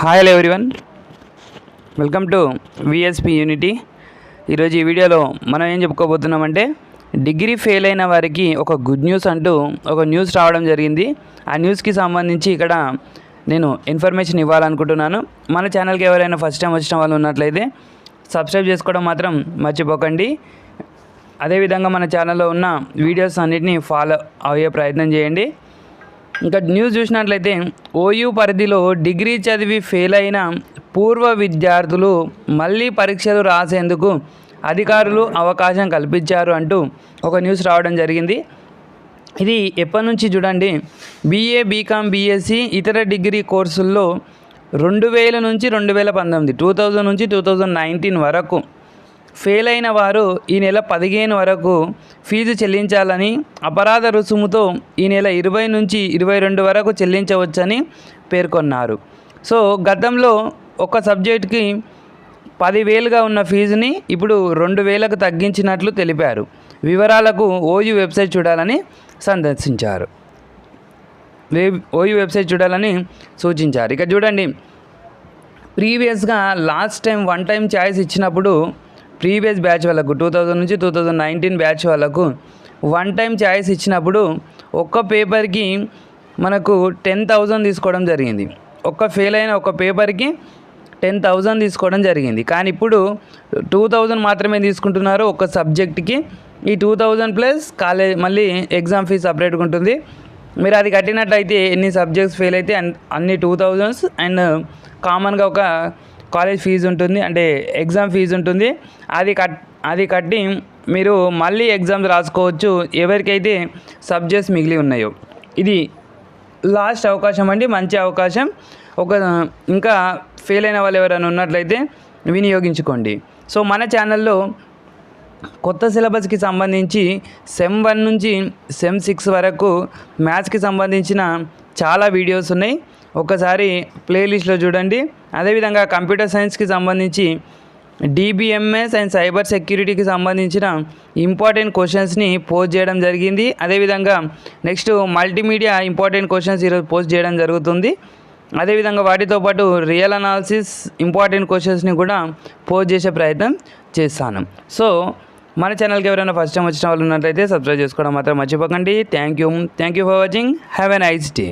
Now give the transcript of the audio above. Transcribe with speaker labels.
Speaker 1: Hi hello everyone welcome to VSP unity ఈరోజు ఈ వీడియోలో మనం ఏం చెప్పుకోబోతున్నామంటే డిగ్రీ ఫెయిల్ అయిన వారికి ఒక గుడ్ న్యూస్ అంటూ ఒక న్యూస్ రావడం జరిగింది. ఆ న్యూస్కి సంబంధించి ఇక్కడ నేను ఇన్ఫర్మేషన్ ఇవ్వాలనుకుంటున్నాను. మన ఛానల్కి ఎవరైనా ఫస్ట్ టైం వచ్చిన వాళ్ళు ఉన్నట్లయితే సబ్స్క్రైబ్ చేసుకోవడం మాత్రం మర్చిపోకండి. అదేవిధంగా మన ఛానల్లో ఉన్న వీడియోస్ అన్నిటిని ఫాలో అయ్యే ప్రయత్నం చేయండి. ఇంకా న్యూస్ చూసినట్లయితే ఓయూ పరిధిలో డిగ్రీ చదివి ఫెయిల్ అయిన పూర్వ విద్యార్థులు మళ్ళీ పరీక్షలు రాసేందుకు అధికారులు అవకాశం కల్పించారు అంటూ ఒక న్యూస్ రావడం జరిగింది. ఇది ఎప్పటి నుంచి చూడండి బీఏ బీకామ్ బీఎస్సీ ఇతర డిగ్రీ కోర్సుల్లో రెండు వేల నుంచి రెండు వేల పంతొమ్మిది టూ థౌజండ్ నుంచి టూ థౌజండ్ నైన్టీన్ వరకు ఫెయిల్ అయిన వారు ఈ నెల పదిహేను వరకు ఫీజు చెల్లించాలని అపరాధ రుసుముతో ఈ నెల ఇరవై నుంచి ఇరవై రెండు వరకు చెల్లించవచ్చని పేర్కొన్నారు. సో గతంలో ఒక సబ్జెక్ట్కి పదివేలుగా ఉన్న ఫీజుని ఇప్పుడు రెండు వేలకు తగ్గించినట్లు తెలిపారు. వివరాలకు ఓయూ వెబ్సైట్ చూడాలని సందర్శించారు. వే- ఓయూ వెబ్సైట్ చూడాలని సూచించారు. ఇక చూడండి ప్రీవియస్గా last time one time choice ఇచ్చినప్పుడు ప్రీవియస్ బ్యాచ్ వాళ్ళకు టూ థౌజండ్ నుంచి టూ థౌజండ్ నైన్టీన్ బ్యాచ్ వాళ్ళకు వన్ టైం ఛాయిస్ ఇచ్చినప్పుడు ఒక్క పేపర్కి మనకు టెన్ థౌజండ్ తీసుకోవడం జరిగింది. ఒక్క ఫెయిల్ అయిన ఒక పేపర్కి టెన్ థౌజండ్ తీసుకోవడం జరిగింది. కానీ ఇప్పుడు టూ థౌజండ్ మాత్రమే తీసుకుంటున్నారు ఒక సబ్జెక్ట్కి. ఈ టూ థౌజండ్ ప్లస్ కాలేజ్ మళ్ళీ ఎగ్జామ్ ఫీజు సపరేట్గా ఉంటుంది. మీరు అది కట్టినట్లయితే ఎన్ని సబ్జెక్ట్స్ ఫెయిల్ అయితే అన్ని టూ థౌజండ్స్ అండ్ కామన్గా ఒక కాలేజ్ ఫీజు ఉంటుంది అంటే ఎగ్జామ్ ఫీజు ఉంటుంది. అది కట్ అది కట్టి మీరు మళ్ళీ ఎగ్జామ్స్ రాసుకోవచ్చు. ఎవరికైతే సబ్జెక్ట్స్ మిగిలి ఉన్నాయో. ఇది లాస్ట్ అవకాశం అండి మంచి అవకాశం. ఒక ఇంకా ఫెయిల్ అయిన వాళ్ళు ఎవరైనా ఉన్నట్లయితే వినియోగించుకోండి. సో మన ఛానల్లో కొత్త సిలబస్కి సంబంధించి సెమ్ వన్ నుంచి సెమ్ సిక్స్ వరకు మ్యాథ్స్కి సంబంధించిన చాలా వీడియోస్ ఉన్నాయి. ఒకసారి ప్లేలిస్ట్లో చూడండి. అదేవిధంగా కంప్యూటర్ సైన్స్కి సంబంధించి డిబిఎంఎస్ అండ్ సైబర్ సెక్యూరిటీకి సంబంధించిన ఇంపార్టెంట్ క్వశ్చన్స్ని పోస్ట్ చేయడం జరిగింది. అదేవిధంగా నెక్స్ట్ మల్టీమీడియా ఇంపార్టెంట్ క్వశ్చన్స్ ఈరోజు పోస్ట్ చేయడం జరుగుతుంది. అదేవిధంగా వాటితో పాటు రియల్ అనాలిసిస్ ఇంపార్టెంట్ క్వశ్చన్స్ని కూడా పోస్ట్ చేసే ప్రయత్నం చేస్తాను. సో మన ఛానల్కి ఎవరైనా ఫస్ట్ టైం వచ్చిన వాళ్ళు ఉన్నట్లయితే సబ్స్క్రైబ్ చేసుకోవడం మాత్రం మర్చిపోకండి. Thank you thank you for watching have a nice day